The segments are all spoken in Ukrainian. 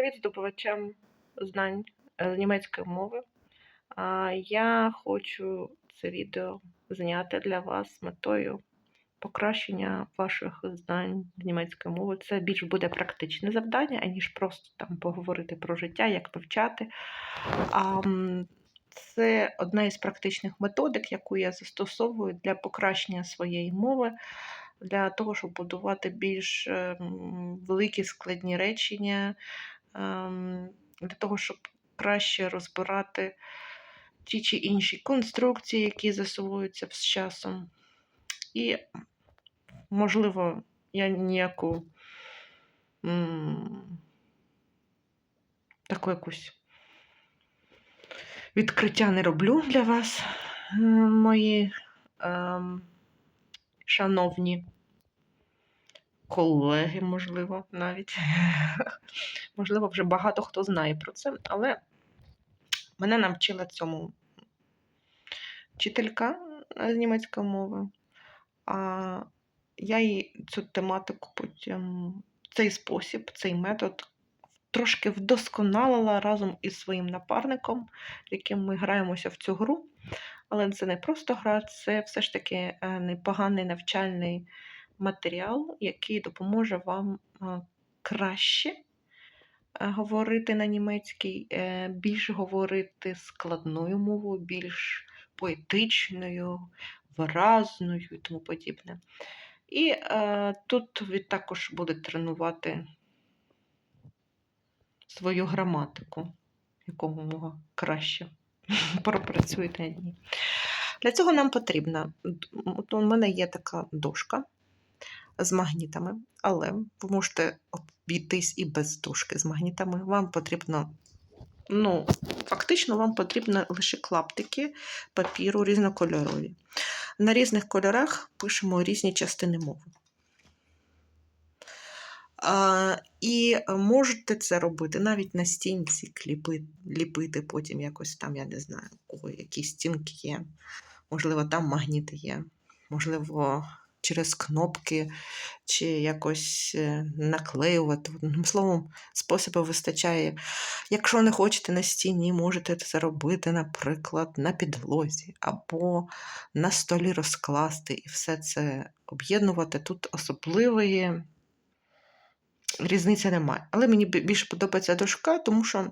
Привіт здобувачам знань е, німецької мови. Я хочу це відео зняти для вас з метою покращення ваших знань з німецької мови. Це більш буде практичне завдання, аніж просто там поговорити про життя, як вивчати. Це одна із практичних методик, яку я застосовую для покращення своєї мови, для того, щоб будувати більш е, великі складні речення, ем, для того, щоб краще розбирати ті чи інші конструкції, які засовуються з часом. І, можливо, я ніяку таку якусь відкриття не роблю для вас, мої ем, шановні колеги, можливо, навіть. Можливо, вже багато хто знає про це, але мене навчила цьому вчителька з німецької мови. А я їй цю тематику потім, цей спосіб, цей метод трошки вдосконалила разом із своїм напарником, яким ми граємося в цю гру. Але це не просто гра, це все ж таки е, непоганий навчальний матеріал, який допоможе вам краще е, говорити на німецькій, е, більш говорити складною мовою, більш поетичною, виразною і тому подібне. І е, тут ви також будете тренувати свою граматику, якомога краще пропрацюєте. Для цього нам потрібно, от у мене є така дошка з магнітами, але ви можете обійтись і без дошки з магнітами. Вам потрібно, ну, фактично, вам потрібно лише клаптики папіру різнокольорові. На різних кольорах пишемо різні частини мови. А, і можете це робити навіть на стінці, кліпи, ліпити потім якось там, я не знаю, у кого стінки є. Можливо, там магніти є. Можливо, через кнопки чи якось е, наклеювати. Одним словом, способу вистачає. Якщо не хочете на стіні, можете це робити, наприклад, на підлозі або на столі розкласти і все це об'єднувати. Тут особливої різниці немає. Але мені більше подобається дошка, тому що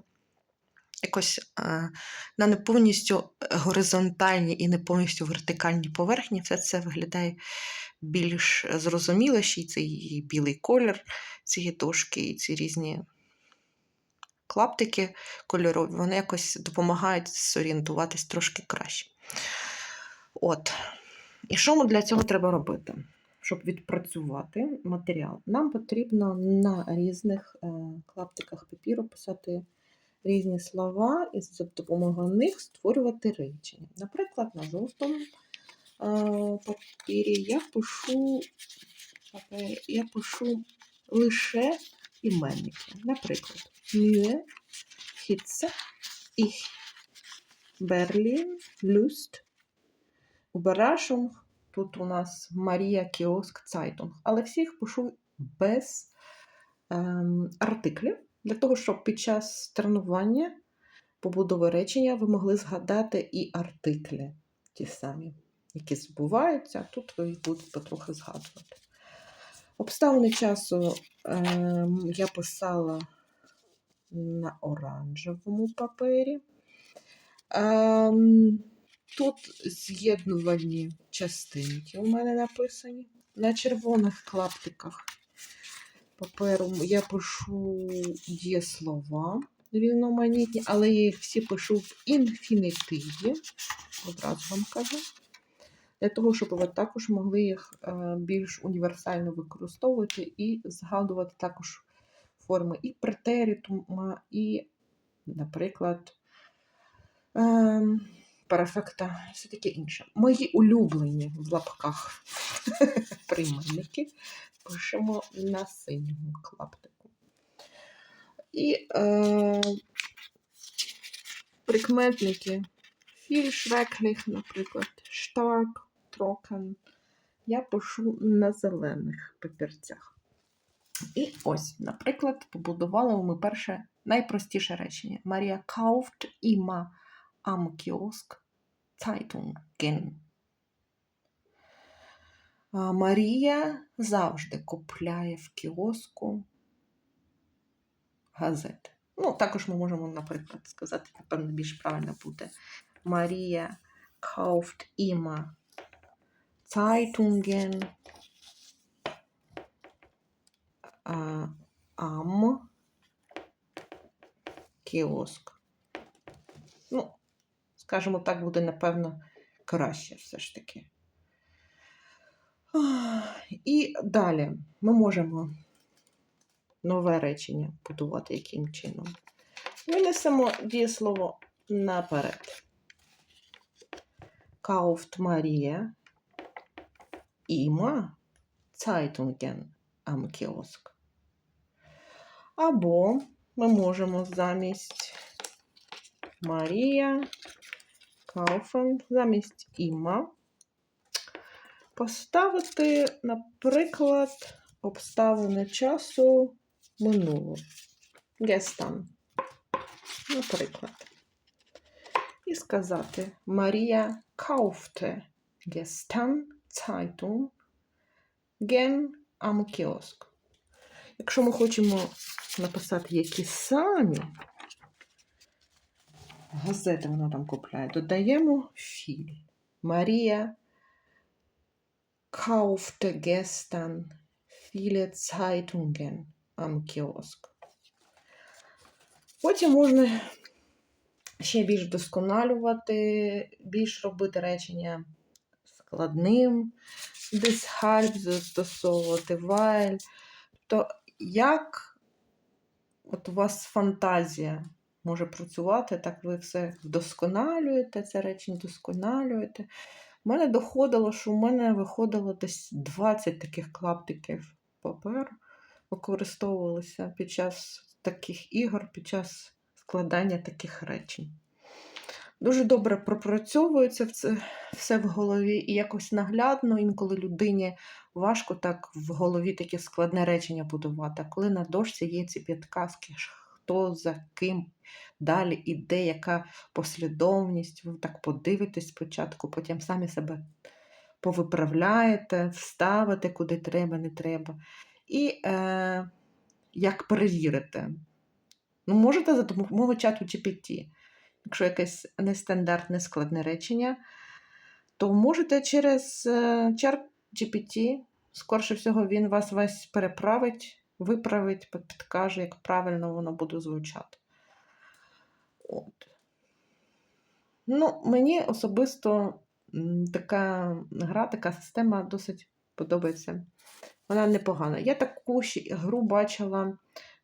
якось е, на не повністю горизонтальній і не повністю вертикальній поверхні все це виглядає більш зрозуміло, ще цей білий колір цієї дошки, і ці різні клаптики кольорові, вони якось допомагають зорієнтуватись трошки краще. От. І що ми для цього треба робити? Щоб відпрацювати матеріал, нам потрібно на різних е, клаптиках папіру писати різні слова і за допомогою них створювати речення. Наприклад, на жовтому е, папірі я пишу, я пишу лише іменники. Наприклад, Mühe, Hitze, Ich, Berlin, Lust, Überraschung. Тут у нас Марія Кіоск Цайтунг. Але всіх пишу без ем, артиклів, для того, щоб під час тренування побудови речення ви могли згадати і артиклі ті самі, які збуваються, а тут ви їх будете потрохи згадувати. Обставини часу ем, я писала на оранжевому папері. Ем, Тут з'єднувальні частинки у мене написані. На червоних клаптиках паперу я пишу дієслова рівноманітні, але я їх всі пишу в інфінітиві. Одразу вам кажу. Для того, щоб ви також могли їх е, більш універсально використовувати і згадувати також форми і претеритума, і, наприклад, ем, перфекта, все таке інше. Мої улюблені в лапках прийменники пишемо на синьому клаптику. І е, прикметники Фільшрекліх, наприклад, Stark, Trocken. Я пишу на зелених папірцях. І ось, наприклад, побудували ми перше найпростіше речення. Марія kauft immer am Kiosk Zeitungen. А, Марія завжди купляє в кіоску газети. Ну, також ми можемо, наприклад, сказати, напевно, більш правильно буде. Марія kauft immer Zeitungen am кіоск. Ну, скажімо так, буде, напевно, краще все ж таки. І далі ми можемо нове речення будувати яким чином. Винесемо дієслово наперед. Kauft Maria immer Zeitungen am Kiosk. Або ми можемо замість Марія Kaufen, замість Іма поставити, наприклад, обставини часу минуло. Gestern. Наприклад. І сказати Марія kaufte gestern Zeitung gen am Kiosk. Якщо ми хочемо написати які самі газети вона там купляє, додаємо філь. Марія kaufte gestern viele Zeitungen am Kiosk. Потім можна ще більш вдосконалювати, більш робити речення складним, deshalb застосовувати while. Тобто, як от у вас фантазія може працювати, так ви все вдосконалюєте, це речення вдосконалюєте. У мене доходило, що в мене виходило десь 20 таких клаптиків паперу, використовувалися під час таких ігор, під час складання таких речень. Дуже добре пропрацьовується все в голові і якось наглядно, інколи людині важко так в голові таке складне речення будувати. Коли на дошці є ці підказки, хто за ким далі іде, яка послідовність, ви так подивитесь спочатку, потім самі себе повиправляєте, вставите куди треба, не треба. І е, як перевірити? Ну, можете за допомогою чату GPT. Якщо якесь нестандартне складне речення, то можете через е, чат GPT, скорше всього, він вас весь переправить, виправить, підкаже, як правильно воно буде звучати. От. Ну, мені особисто така гра, така система досить подобається. Вона непогана. Я таку ще гру бачила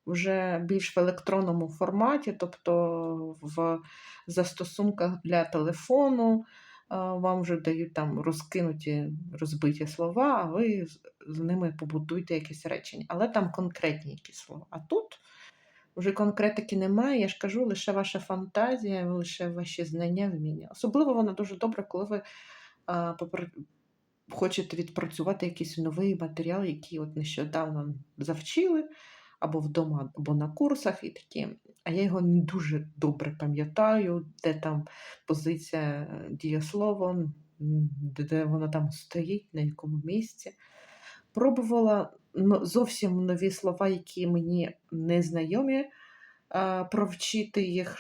вже більш в електронному форматі, тобто в застосунках для телефону. Вам вже дають там розкинуті розбиті слова, а ви з- ними побудуєте якісь речення. Але там конкретні якісь слова. А тут вже конкретики немає, я ж кажу, лише ваша фантазія, лише ваші знання, вміння. Особливо вона дуже добре, коли ви а, попри- хочете відпрацювати якийсь новий матеріал, який от нещодавно завчили, або вдома, або на курсах, і такі. А я його не дуже добре пам'ятаю, де там позиція е, дієслова, де, воно там стоїть, на якому місці. Пробувала зовсім нові слова, які мені не знайомі, провчити їх,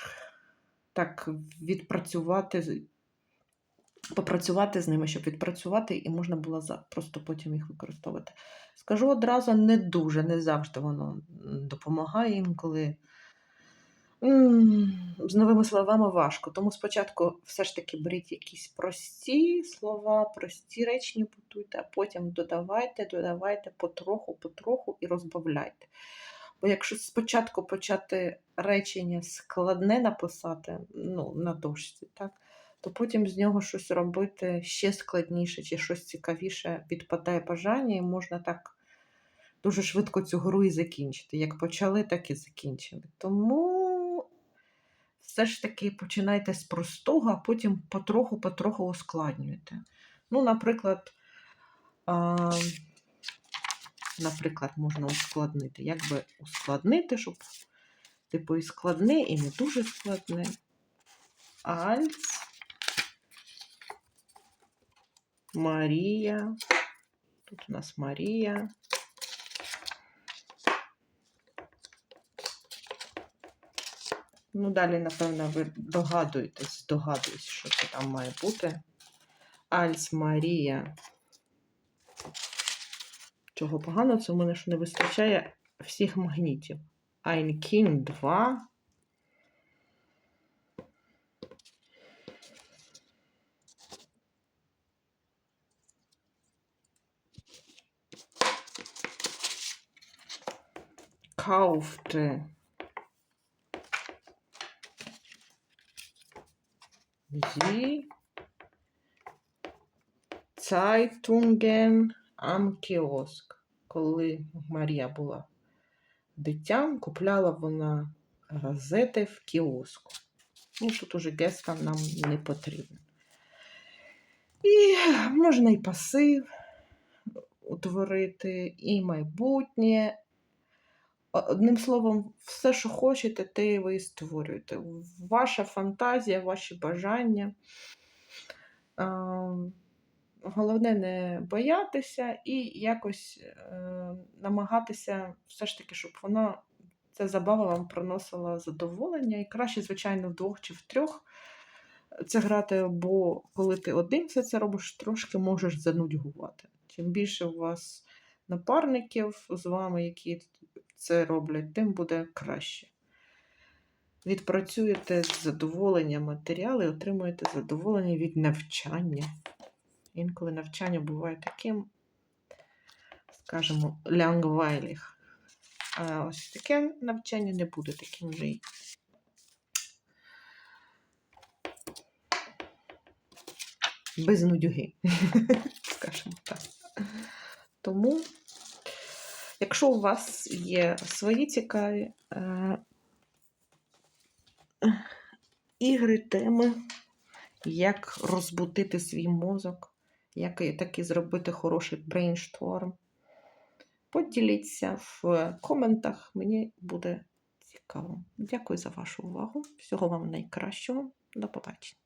так відпрацювати, попрацювати з ними, щоб відпрацювати, і можна було просто потім їх використовувати. Скажу одразу, не дуже, не завжди воно допомагає інколи. З новими словами важко. Тому спочатку все ж таки беріть якісь прості слова, прості речення будуйте, а потім додавайте, додавайте потроху, потроху і розбавляйте. Бо якщо спочатку почати речення складне написати ну, на дошці, так, то потім з нього щось робити ще складніше чи щось цікавіше відпадає бажання, і можна так дуже швидко цю гру і закінчити. Як почали, так і закінчили. Тому все ж таки починайте з простого, а потім потроху-потроху ускладнюєте. Ну, наприклад, а, наприклад, можна ускладнити. Як би ускладнити, щоб типу і складне, і не дуже складне. Альц. Марія. Тут у нас Марія. Ну, далі, напевно, ви догадуєтесь, здогадуєтесь, що це там має бути. Альц Марія. Чого погано, це у мене ж не вистачає всіх магнітів. Kind 2. Kaufte sie Zeitungen am Kiosk. Коли Марія була дитям, купляла вона газети в кіоску. Ну, тут уже геста нам не потрібен. І можна і пасив утворити, і майбутнє. Одним словом, все, що хочете, те ви створюєте. Ваша фантазія, ваші бажання. А, Головне не боятися і якось е, намагатися все ж таки, щоб вона, ця забава вам приносила задоволення. І краще, звичайно, вдвох чи втрьох це грати, бо коли ти один все це робиш, трошки можеш занудьгувати. Чим більше у вас напарників з вами, які це роблять, тим буде краще. Відпрацюєте з задоволенням матеріали, отримуєте задоволення від навчання. Інколи навчання буває таким, скажімо, лянгвайліх. А ось таке навчання не буде таким же. й Без нудьги, скажімо так. Тому, якщо у вас є свої цікаві е, ігри, теми, як розбудити свій мозок, як таки зробити хороший брейншторм. Поділіться в коментах, мені буде цікаво. Дякую за вашу увагу. Всього вам найкращого. До побачення.